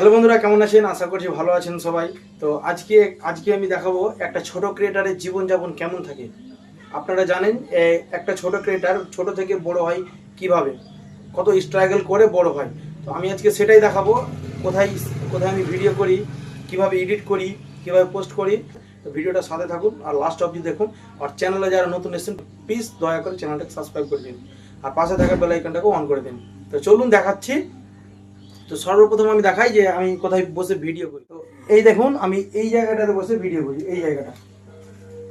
Hello বন্ধুরা, কেমন আছেন? আশা করছি ভালো আছেন সবাই। তো আজকে আজকে আমি দেখাবো একটা ছোট ক্রিয়েটারের জীবনযাপন কেমন থাকে। আপনারা জানেন একটা ছোট ক্রিয়েটার ছোট থেকে বড় হয় কীভাবে? কত স্ট্রাগল করে বড় হয়। তো আমি আজকে সেটাই দেখাবো, কোথায় কোথায় আমি ভিডিও করি, কীভাবে এডিট করি, কীভাবে পোস্ট করি। তো ভিডিওটা সাথে থাকুন আর লাস্ট অবধি দেখুন। আর চ্যানেলে যারা নতুন এসেছেন প্লিজ দয়া করে চ্যানেলটাকে সাবস্ক্রাইব করে দিন। আর পাশে থাকা বেল আইকনটাকে অন করে দিন। তো চলুন দেখাচ্ছি তো সর্বপ্রথম আমি দেখাই যে আমি কোথায় বসে ভিডিও করি। তো এই দেখুন, আমি এই জায়গাটাতে বসে ভিডিও করি, এই জায়গাটা।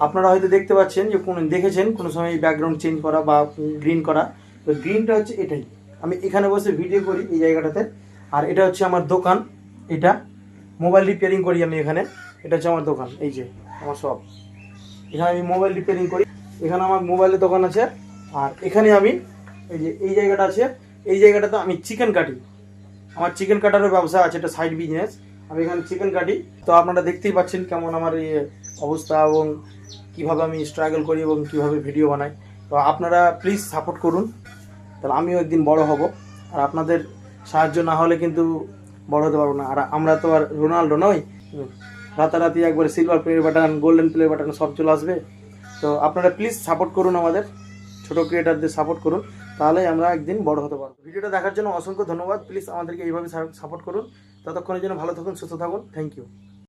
আপনারা হয়তো দেখতে পাচ্ছেন যে কোন দেখেছেন, কোনো সময় ব্যাকগ্রাউন্ড চেঞ্জ করা বা গ্রিন করা। তো গ্রিনটা হচ্ছে এটাই। আমি এখানে বসে ভিডিও করি এই জায়গাটাতে। আর এটা হচ্ছে আমার দোকান, এটা। মোবাইল রিপেয়ারিং করি আমি এখানে। এটা হচ্ছে আমার দোকান, এই যে, আমার সব। এখানে আমি মোবাইল রিপেয়ারিং করি। এখানে আমার মোবাইলের দোকান আছে। আর এখানে আমি, এই যে, এই জায়গাটা আছে। এই জায়গাটাতে আমি চিকেন কাটি। আমার চিকেন কাটারও ব্যবসা আছে, এটা সাইড বিজনেস আমি এখানে চিকেন কাটি। তো আপনারা দেখতেই পাচ্ছেন কেমন আমার এই অবস্থা এবং কীভাবে আমি স্ট্রাগল করি এবং কীভাবে ভিডিও বানাই। তো আপনারা প্লিজ সাপোর্ট করুন। তাহলে আমিও একদিন বড় হব। আর আপনাদের সাহায্য না হলে কিন্তু বড় হতে পারব না। আর আমরা তো আর রোনাল্ডো নই। রাতারাতি একবারে silver play button golden play button সব চলে আসবে। তো আপনারা প্লিজ সাপোর্ট করুন আমাদের। ছোটো ক্রিয়েটারদের সাপোর্ট করুন। তাহলে আমরা একদিন বড় হতে পারব। ভিডিওটা দেখার জন্য অসংখ্য ধন্যবাদ। প্লিজ আমাদেরকে এইভাবে সাপোর্ট করুন। ততক্ষণের জন্য ভালো থাকুন, সুস্থ থাকুন। Thank you